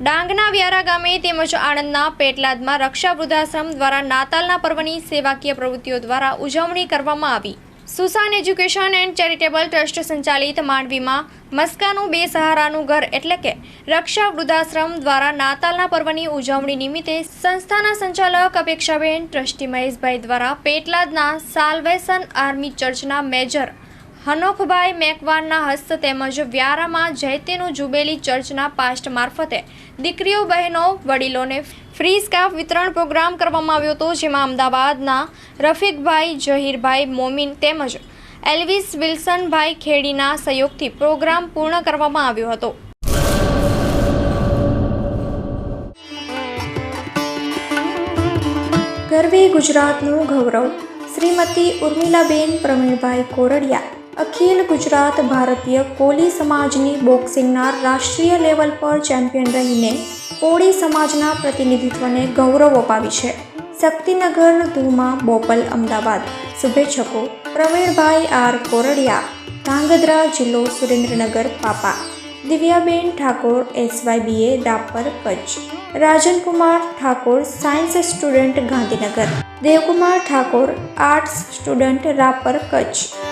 ડાંગના વ્યારા ગામે તેમજ આણંદના પેટલાદમાં રક્ષા વૃદ્ધાશ્રમ દ્વારા નાતાલના પર્વની સેવાકીય પ્રવૃત્તિઓ દ્વારા ઉજવણી કરવામાં આવી. Susan education and charitable trust સંચાલિત માંડવીમાં મસ્કાનું બે સહારાનું ઘર એટલે કે રક્ષા વૃદ્ધાશ્રમ દ્વારા નાતાલના પર્વની ઉજવણી નિમિત્તે સંસ્થાના સંચાલક અપેક્ષાબેન, ટ્રસ્ટી મહેશભાઈ દ્વારા પેટલાદના સાલ્વેશન આર્મી ચર્ચના મેજર હનોખભાઈ મેકવાનના હસ્ત તેમજ વ્યારામાં જૈતેનું જુબેલી ચર્ચના પાસ્ટ મારફતે દીકરીઓ, બહેનો, વડીલોને ફ્રી સ્કાફ વિતરણ પ્રોગ્રામ કરવામાં આવ્યો હતો, જેમાં અમદાવાદના રફીકભાઈ, જહીરભાઈ મોમીન તેમજ એલ્વિસ વિલ્સનભાઈ ખેડીના સહયોગથી પ્રોગ્રામ પૂર્ણ કરવામાં આવ્યો હતો. ગરવી ગુજરાતનું ગૌરવ. શ્રીમતી ઉર્મિલાબેન પ્રવીણભાઈ કોરડિયા અખિલ ગુજરાત ભારતીય કોલી સમાજની બોક્સિંગના રાષ્ટ્રીય લેવલ પર ચેમ્પિયન રહીને કોળી સમાજના પ્રતિનિધિત્વને ગૌરવ અપાવી છે. શક્તિનગર ધુમા બોપલ, અમદાવાદ. શુભેચ્છકો, પ્રવીણભાઈ આર કોરડિયા, ધાંગધ્રા જિલ્લો સુરેન્દ્રનગર, પાપા. Divyaben Thakor, SYBA Rapar Kutch. Rajankumar Thakor, science student Gandhinagar. Devkumar Thakor, arts student, Rapar, Kutch.